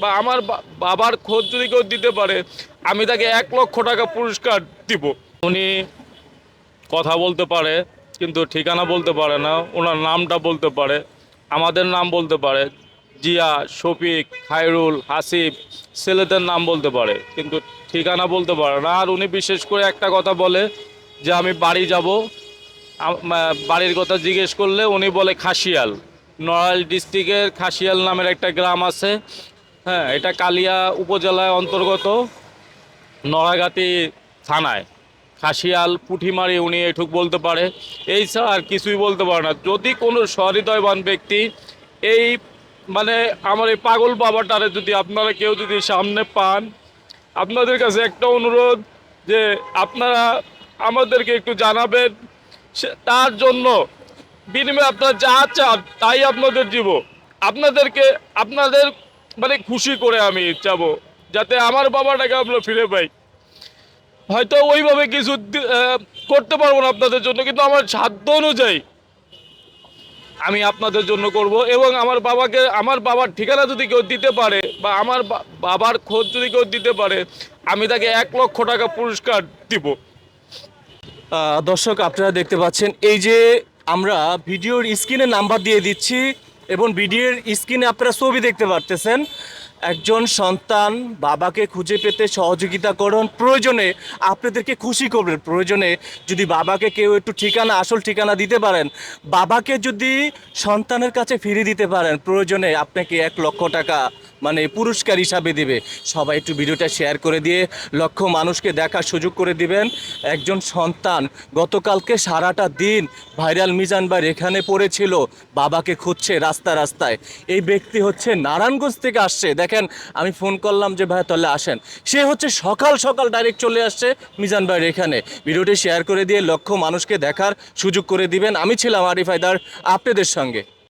বা আমার বাবার খোঁজ যদি কেউ দিতে পারে, আমি তাকে এক লক্ষ টাকা পুরস্কার দিব। উনি কথা বলতে পারে, কিন্তু ঠিকানা বলতে পারে না, ওনার নামটা বলতে পারে, আমাদের নাম বলতে পারে, জিয়া, শফিক, খায়রুল, হাসিব, ছেলেদের নাম বলতে পারে, কিন্তু ঠিকানা বলতে পারে না। আর উনি বিশেষ করে একটা কথা বলে যে, আমি বাড়ি যাব বাড়ির কথা জিজ্ঞেস করলে উনি বলে খাসিয়াল। নড়াইল ডিস্ট্রিক্টের খাসিয়াল নামের একটা গ্রাম আছে হ্যাঁ এটা কালিয়া উপজেলায় অন্তর্গত নড়াগাতি থানায়। খাসিয়াল, পুঁঠিমারি উনি এটুক বলতে পারে। এই ছাড়া আর কিছুই বলতে পারে না। যদি কোনো সহৃদয়বান ব্যক্তি এই মানে আমার এই পাগল বাবাটারে যদি আপনারা কেউ যদি সামনে পান, আপনাদের কাছে একটা অনুরোধ যে আপনারা আমাদেরকে একটু জানাবেন। তার জন্য বিনিময়ে আপনারা যা চান তাই আপনাদের দিব। আপনাদেরকে, আপনাদের মানে খুশি করে আমি চাবো যাতে আমার বাবাটাকে আমরা ফিরে পাই। হয়তো ওইভাবে কিছু করতে পারব না আপনাদের জন্য, কিন্তু আমার সাধ্য অনুযায়ী আমি আপনাদের জন্য করব এবং আমার বাবাকে, আমার বাবার ঠিকানা যদি কেউ দিতে পারে বা আমার বাবার খোঁজ যদি কেউ দিতে পারে, আমি তাকে এক লক্ষ টাকা পুরস্কার দিব। দর্শক, আপনারা দেখতে পাচ্ছেন, এই যে আমরা ভিডিওর স্ক্রিনে নাম্বার দিয়ে দিচ্ছি এবং ভিডিওর স্ক্রিনে আপনারা ছবি দেখতে পারতেছেন। একজন সন্তান বাবাকে খুঁজে পেতে সহযোগিতা করুন। প্রয়োজনে আপনাদেরকে খুশি করবেন। প্রয়োজনে যদি বাবাকে কেউ একটু ঠিকানা, আসল ঠিকানা দিতে পারেন, বাবাকে যদি সন্তানের কাছে ফিরিয়ে দিতে পারেন, প্রয়োজনে আপনাকে এক লক্ষ টাকা মানে পুরস্কার হিসাবে দিবে। সবাই একটু ভিডিওটা শেয়ার করে দিয়ে লক্ষ মানুষকে দেখার সুযোগ করে দিবেন। একজন সন্তান গতকালকে সারাটা দিন ভাইরাল মিজান ভাই এখানে পড়েছিল। বাবাকে খুঁজছে রাস্তা রাস্তায়। এই ব্যক্তি হচ্ছে নারায়ণগঞ্জ থেকে আসছে। দেখেন, আমি ফোন করলাম যে ভাই তাহলে আসেন। সে হচ্ছে সকাল সকাল ডাইরেক্ট চলে আসছে মিজান ভাইয়ের এখানে। ভিডিওটি শেয়ার করে দিয়ে লক্ষ মানুষকে দেখার সুযোগ করে দিবেন। আমি ছিলাম আরিফ হায়দার, আপনাদের সঙ্গে।